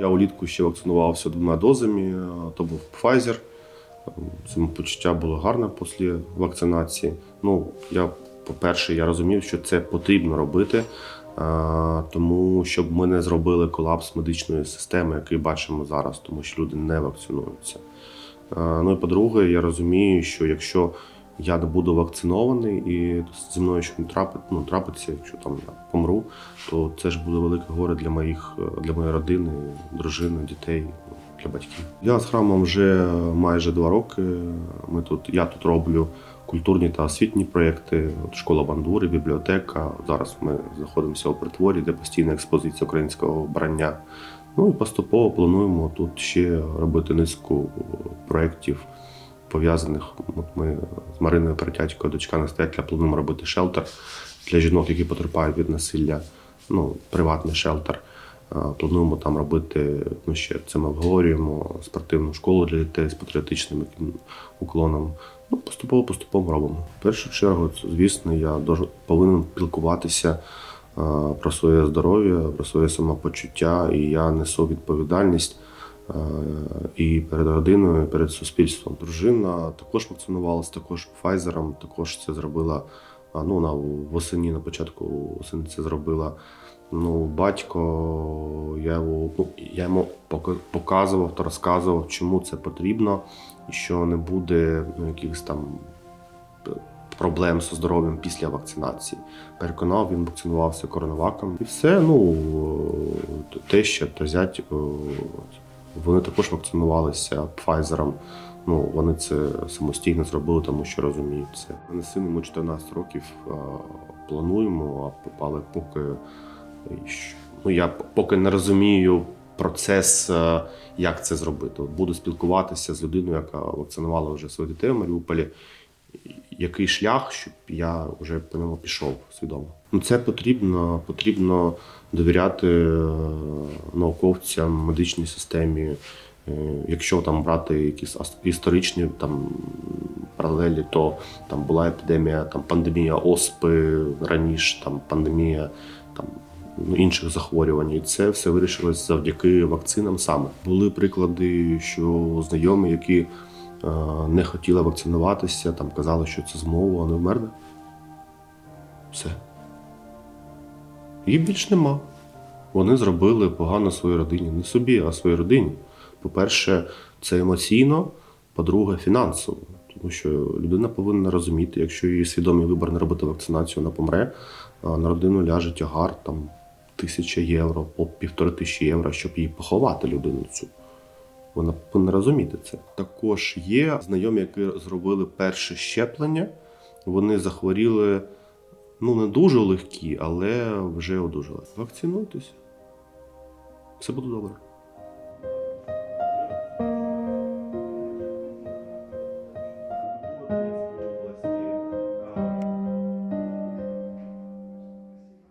Я улітку ще вакцинувався двома дозами, то був Pfizer. Самопочуття було гарне після вакцинації. Ну, я, по-перше, я розумів, що це потрібно робити, тому щоб ми не зробили колапс медичної системи, який бачимо зараз, тому що люди не вакцинуються. Ну і по-друге, я розумію, що якщо я не буду вакцинований і зі мною що не трапить, ну, трапиться, якщо там я помру, то це ж буде велике горе для моїх для моєї родини, дружини, дітей, для батьків. Я з храмом вже майже два роки. Ми тут, я тут роблю культурні та освітні проєкти, от школа бандури, бібліотека. Зараз ми знаходимося у притворі, де постійна експозиція українського вбрання. Ну і поступово плануємо тут ще робити низку проєктів пов'язаних. Ми з Мариною Перетятькою, дочка настоятеля, плануємо робити шелтер для жінок, які потерпають від насилля, ну, приватний шелтер. Плануємо там робити, ну ще це ми обговорюємо, спортивну школу для дітей з патріотичним уклоном. Ну, поступово поступово робимо. В першу чергу, звісно, я повинен пілкуватися про своє здоров'я, про своє самопочуття, і я несу відповідальність і перед родиною, і перед суспільством. Дружина також вакцинувалася, також Pfizer, також це зробила. Ну, вона восені на початку восени це зробила. Ну, батько, я його, ну, я йому показував та розказував, чому це потрібно, і що не буде ну, якихось там е, проблем зі здоров'ям після вакцинації. Переконав, він вакцинувався коронаваком. І все, ну, е, те, що та зять, е, вони також вакцинувалися Pfizer. Ну, вони це самостійно зробили, тому що розуміють це. Мене сину йому 14 років плануємо, а попали поки. Ну, я поки не розумію процес, е, як це зробити. Буду спілкуватися з людиною, яка вакцинувала вже своїх дітей в Маріуполі. Який шлях, щоб я вже по ньому пішов свідомо. Ну, це потрібно, потрібно довіряти е, науковцям, медичній системі. Е, Якщо там брати якісь історичні там паралелі, то там була епідемія, там пандемія оспи раніше, там пандемія там ну, інших захворювань. І це все вирішилось завдяки вакцинам саме. Були приклади, що знайомі, які е, не хотіли вакцинуватися, там казали, що це змова, вони вмерли. Все. Їх більш нема. Вони зробили погано своїй родині. Не собі, а своїй родині. По-перше, це емоційно, по-друге, фінансово. Тому що людина повинна розуміти, якщо її свідомий вибір не робити вакцинацію, вона помре, на родину ляже тягар там тисяча євро, по півтори тисячі євро, щоб її поховати людину цю. Вона повинна розуміти це. Також є знайомі, які зробили перше щеплення. Вони захворіли ну не дуже легкі, але вже одужали. Вакцинуйтесь. Все буде добре.